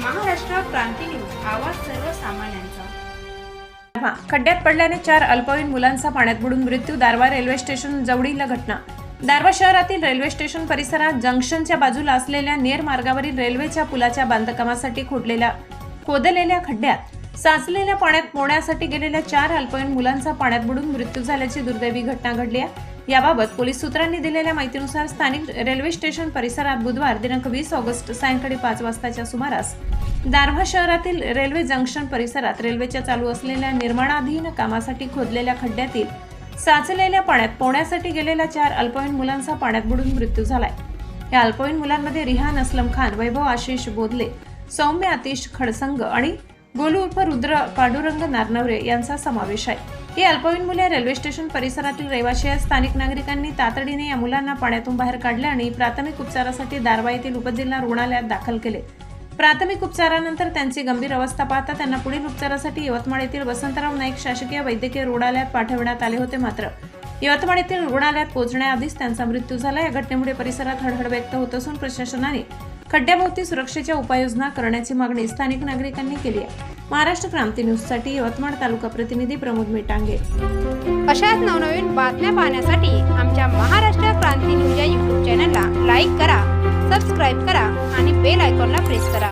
क्रांती news आवाज सर्वसामान्यांचा. खड्ड्यात पडल्याने चार अल्पवयीन मुलांचा पाण्यात बुडून मृत्यू दारवा रेल्वे स्टेशन जवळील घटना. दारवा शहरातील रेल्वे स्टेशन परिसरात जंक्शनच्या बाजूला असलेल्या नेर मार्गावरील रेल्वेच्या पुलाच्या बांधकामासाठी खोदलेल्या खोदलेल्या खड्ड्यात साचलेल्या पाण्यात पोहण्यासाठी गेलेल्या चार अल्पवयीन मुलांचा पाण्यात बुडून मृत्यू झाल्याची दुर्दैवी घटना घडली आहे. याबाबत पोलीस सूत्रांनी दिलेल्या माहितीनुसार स्थानिक रेल्वे स्टेशन परिसरात बुधवार दिनांक वीस ऑगस्ट सायंकाळी पाच वाजताच्या सुमारास दारव्हा शहरातील रेल्वे जंक्शन परिसरात रेल्वेच्या चालू असलेल्या निर्माणाधीन कामासाठी खोदलेल्या खड्ड्यातील साचलेल्या पाण्यात पोहण्यासाठी गेलेल्या चार अल्पवयीन मुलांचा पाण्यात बुडून मृत्यू झालाय. या अल्पवयीन मुलांमध्ये रिहान असलम खान वैभव आशिष बोधले सौम्य आतिश खडसंग आणि गोलू उर्फ रुद्र पांडुरंग नारनवरे यांचा समावेश आहे. ही अल्पवयीन मुले रेल्वे स्टेशन परिसरातील रहिवाशी आहेत. स्थानिक नागरिकांनी तातडीने या मुलांना पाण्यातून बाहेर काढले आणि प्राथमिक उपचारासाठी दारवा येथील उपजिल्हा रुग्णालयात दाखल केले. प्राथमिक उपचारानंतर त्यांची गंभीर अवस्था पाहता त्यांना पुढील उपचारासाठी यवतमाळ येथील वसंतराव नाईक शासकीय वैद्यकीय रुग्णालयात पाठविण्यात आले होते मात्र. यवतमाळ येथील रुग्णालयात पोहोचण्याआधीच त्यांचा मृत्यू झाला. या घटनेमुळे परिसरात हळहळ व्यक्त होत असून प्रशासनाने खड्ड्याभोवती सुरक्षेच्या उपाययोजना करण्याची मागणी स्थानिक नागरिकांनी केली आहे. महाराष्ट्र क्रांती न्यूजसाठी यवतमाळ तालुका प्रतिनिधी प्रमोद मेटांगे. अशाच नवनवीन बातम्या पाहण्यासाठी आमच्या महाराष्ट्र क्रांती न्यूज या यूट्यूब चॅनलला लाईक करा सबस्क्राईब करा आणि बेल आयकॉनला प्रेस करा.